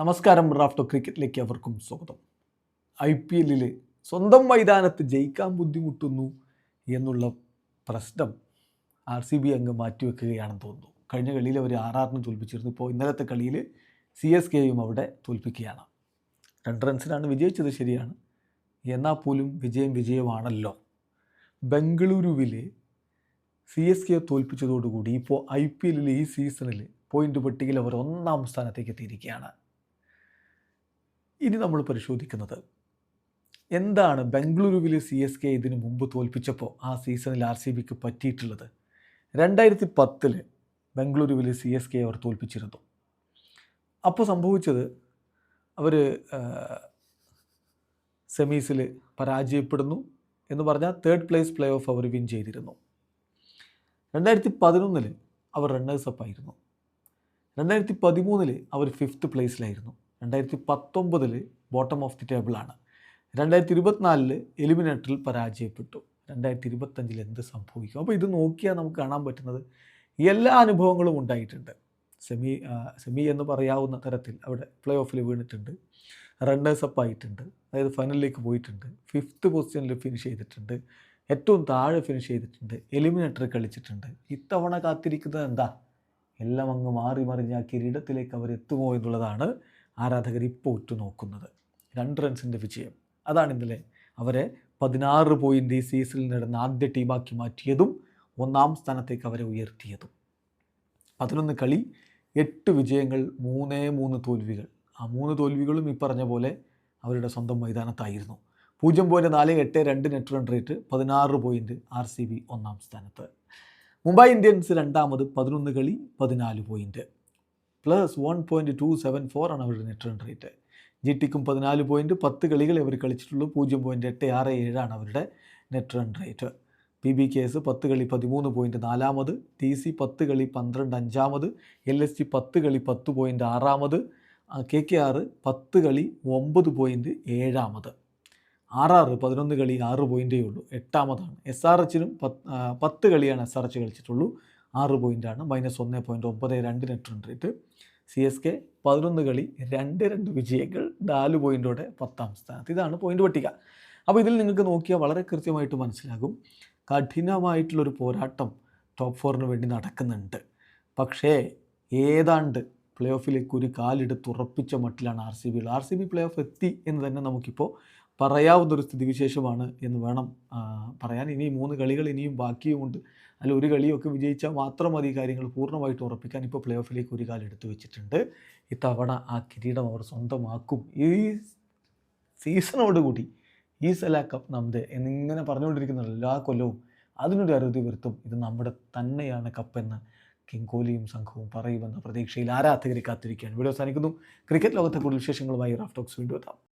നമസ്കാരം റാഫ്റ്റോ ക്രിക്കറ്റിലേക്ക് അവർക്കും സ്വാഗതം. ഐ പി എല്ലിൽ സ്വന്തം മൈതാനത്ത് ജയിക്കാൻ ബുദ്ധിമുട്ടുന്നു എന്നുള്ള പ്രശ്നം ആർ സി ബി അങ്ങ് മാറ്റിവെക്കുകയാണെന്ന് തോന്നുന്നു. കഴിഞ്ഞ കളിയിൽ അവർ ആറാറിന് തോൽപ്പിച്ചിരുന്നു. ഇപ്പോൾ ഇന്നലത്തെ കളിയിൽ സി എസ് കെയും അവിടെ തോൽപ്പിക്കുകയാണ്. രണ്ട് റൺസിനാണ് വിജയിച്ചത് ശരിയാണ്. എന്നാൽ പോലും വിജയം വിജയമാണല്ലോ. ബംഗളൂരുവിൽ സി എസ് കെ തോൽപ്പിച്ചതോടുകൂടി ഇപ്പോൾ ഐ പി എല്ലിൽ ഈ സീസണിൽ പോയിന്റ് പട്ടികയിൽ അവർ ഒന്നാം സ്ഥാനത്തേക്ക് എത്തിയിരിക്കുകയാണ്. ഇനി നമ്മൾ പരിശോധിക്കുന്നത്. എന്താണ് ബംഗളൂരുവിൽ സി എസ് കെ ഇതിനു മുമ്പ് തോൽപ്പിച്ചപ്പോൾ ആ സീസണിൽ ആർ സി ബിക്ക് പറ്റിയിട്ടുള്ളത്? രണ്ടായിരത്തി പത്തിൽ ബംഗളൂരുവിൽ സി എസ് കെ അവർ തോൽപ്പിച്ചിരുന്നു. അപ്പോൾ സംഭവിച്ചത് അവർ സെമീസിൽ പരാജയപ്പെടുന്നു എന്ന് പറഞ്ഞാൽ തേർഡ് പ്ലേസ് പ്ലേ ഓഫ് അവർ വിൻ ചെയ്തിരുന്നു. രണ്ടായിരത്തി പതിനൊന്നിൽ അവർ റണ്ണേഴ്സ് അപ്പ് ആയിരുന്നു. രണ്ടായിരത്തി പതിമൂന്നിൽ അവർ ഫിഫ്ത്ത് പ്ലേസിലായിരുന്നു രണ്ടായിരത്തി പത്തൊമ്പതിൽ ബോട്ടം ഓഫ് ദി ടേബിളാണ് രണ്ടായിരത്തി ഇരുപത്തിനാലിൽ എലിമിനേറ്ററിൽ പരാജയപ്പെട്ടു. രണ്ടായിരത്തി ഇരുപത്തഞ്ചിൽ എന്ത് സംഭവിക്കും? അപ്പോൾ ഇത് നോക്കിയാൽ നമുക്ക് കാണാൻ പറ്റുന്നത് എല്ലാ അനുഭവങ്ങളും ഉണ്ടായിട്ടുണ്ട്. സെമി സെമി എന്ന് പറയാവുന്ന തരത്തിൽ അവിടെ പ്ലേ ഓഫിൽ വീണിട്ടുണ്ട്. റണ്ണേഴ്സ് അപ്പ് ആയിട്ടുണ്ട്. അതായത് ഫൈനലിലേക്ക് പോയിട്ടുണ്ട്. ഫിഫ്ത്ത് പൊസിഷനിൽ ഫിനിഷ് ചെയ്തിട്ടുണ്ട്. ഏറ്റവും താഴെ ഫിനിഷ് ചെയ്തിട്ടുണ്ട്. എലിമിനേറ്റർ കളിച്ചിട്ടുണ്ട്. ഇത്തവണ കാത്തിരിക്കുന്നത് എന്താ? എല്ലാം അങ്ങ് മാറി മറിഞ്ഞ് ആ കിരീടത്തിലേക്ക് അവർ എത്തുമോ എന്നുള്ളതാണ് ആരാധകർ ഇപ്പോൾ ഉറ്റുനോക്കുന്നത്. രണ്ട് റൺസിന്റെ വിജയം. അതാണ് ഇന്നലെ അവരെ പതിനാറ് പോയിന്റ് ഈ സീസണിൽ നേടുന്ന ആദ്യ ടീമാക്കി മാറ്റിയതും ഒന്നാം സ്ഥാനത്തേക്ക് അവരെ ഉയർത്തിയതും. പതിനൊന്ന് കളി എട്ട് വിജയങ്ങൾ മൂന്നേ മൂന്ന് തോൽവികൾ. ആ മൂന്ന് തോൽവികളും ഈ പറഞ്ഞ പോലെ അവരുടെ സ്വന്തം മൈതാനത്തായിരുന്നു. പൂജ്യം പോയിന്റ് നാല് എട്ട് രണ്ട് നെറ്റ് റൺ റേറ്റ് പതിനാറ് പോയിന്റ് ആർ സി ബി ഒന്നാം സ്ഥാനത്ത്. മുംബൈ ഇന്ത്യൻസ് രണ്ടാമത് പതിനൊന്ന് കളി പതിനാല് point plus one point two seven four ആണ് അവരുടെ നെറ്റ് റൺ റേറ്റ് ജി ടിക്കും പതിനാല് പോയിന്റ് പത്ത് കളികൾ അവർ കളിച്ചിട്ടുള്ളൂ. പൂജ്യം പോയിന്റ് എട്ട് ആറ് ഏഴാണ് അവരുടെ net run rate P B K S പത്ത് കളി പതിമൂന്ന് പോയിന്റ് നാലാമത്. ടി സി പത്ത് കളി പന്ത്രണ്ട് അഞ്ചാമത്. എൽ എസ് ജി പത്ത് കളി പത്ത് പോയിന്റ് ആറാമത്. കെ കെ ആറ് പത്ത് കളി ഒമ്പത് പോയിന്റ് ഏഴാമത്. ആർ ആറ് പതിനൊന്ന് കളി ആറ് പോയിന്റേ ഉള്ളൂ. എട്ടാമതാണ്. എസ് ആർ എച്ചിനും പത്ത് പത്ത് കളിയാണ് എസ് ആർ എച്ച് കളിച്ചിട്ടുള്ളൂ. ആറ് പോയിന്റാണ് മൈനസ് ഒന്ന് പോയിന്റ് ഒമ്പത് രണ്ട് net run rate. C S K പതിനൊന്ന് കളി രണ്ട് രണ്ട് വിജയങ്ങൾ നാല് പോയിന്റോടെ പത്താം സ്ഥാനത്ത്. ഇതാണ് പോയിന്റ് പട്ടിക. അപ്പോൾ ഇതിൽ നിങ്ങൾക്ക് നോക്കിയാൽ വളരെ കൃത്യമായിട്ട് മനസ്സിലാകും. കഠിനമായിട്ടുള്ളൊരു പോരാട്ടം ടോപ്പ് ഫോറിന് വേണ്ടി നടക്കുന്നുണ്ട്. പക്ഷേ ഏതാണ്ട് പ്ലേ ഓഫിലേക്ക് ഒരു കാലെടുത്ത് ഉറപ്പിച്ച മട്ടിലാണ് R C B R C B play off എത്തി എന്ന് തന്നെ നമുക്കിപ്പോൾ പറയാവുന്നൊരു സ്ഥിതിവിശേഷമാണ് എന്ന് വേണം പറയാൻ. ഇനി മൂന്ന് കളികൾ ഇനിയും ബാക്കിയുമുണ്ട്. അല്ല ഒരു കളിയൊക്കെ വിജയിച്ചാൽ മാത്രം മതി കാര്യങ്ങൾ പൂർണമായിട്ട് ഉറപ്പിക്കാൻ ഇപ്പോൾ പ്ലേ ഓഫിലേക്ക് ഒരു കാലം എടുത്തു വെച്ചിട്ടുണ്ട്. ഇത്തവണ ആ കിരീടം അവർ സ്വന്തമാക്കും. ഈ സീസണോടുകൂടി ഈ സെല കപ്പ് നമ്മുടെ എന്നിങ്ങനെ പറഞ്ഞുകൊണ്ടിരിക്കുന്ന എല്ലാ കൊല്ലവും അതിനൊരു അറുതി വരുത്തും. ഇത് നമ്മുടെ തന്നെയാണ് കപ്പെന്ന് കിങ് കോഹ്ലിയും സംഘവും പറയുമെന്ന പ്രതീക്ഷയിൽ ആരാധകരെ കാത്തിരിക്കുകയാണ്. വീഡിയോ അവസാനിക്കുന്നു. ക്രിക്കറ്റ് ലോകത്തെ കൂടുതൽ വിശേഷങ്ങളുമായി റാഫ്റ്റോക്സ് വീണ്ടും എത്താം.